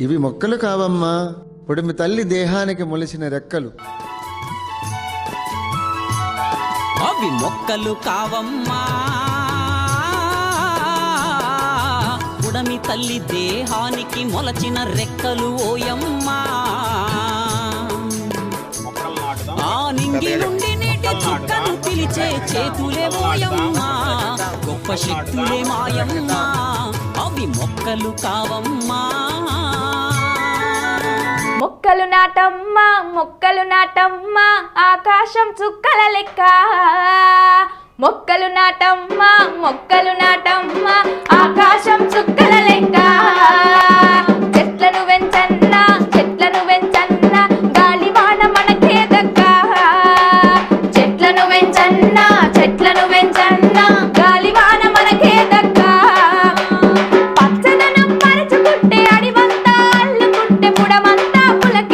ఇవి మొక్కలు కావమ్మా. ఉడిమి తల్లి దేహానికి మొలిచిన రెక్కలు. అవి మొక్కలు కావమ్మా. ఉడమి తల్లి దేహానికి మొలచిన రెక్కలు ఓయమ్మా. ఆ నింగి నుండి నీటి చుక్కను పిలిచే చేతులే ఓయమ్మా. గొప్ప శక్తులే మాయమ్మా. అవి మొక్కలు కావమ్మా. మొక్కలు నాటమ్మా మొక్కలు నాటమ్మా ఆకాశం చుక్కల లెక్క. మొక్కలు నాటమ్మా మొక్కలు నాటమ్మా అంతా పులక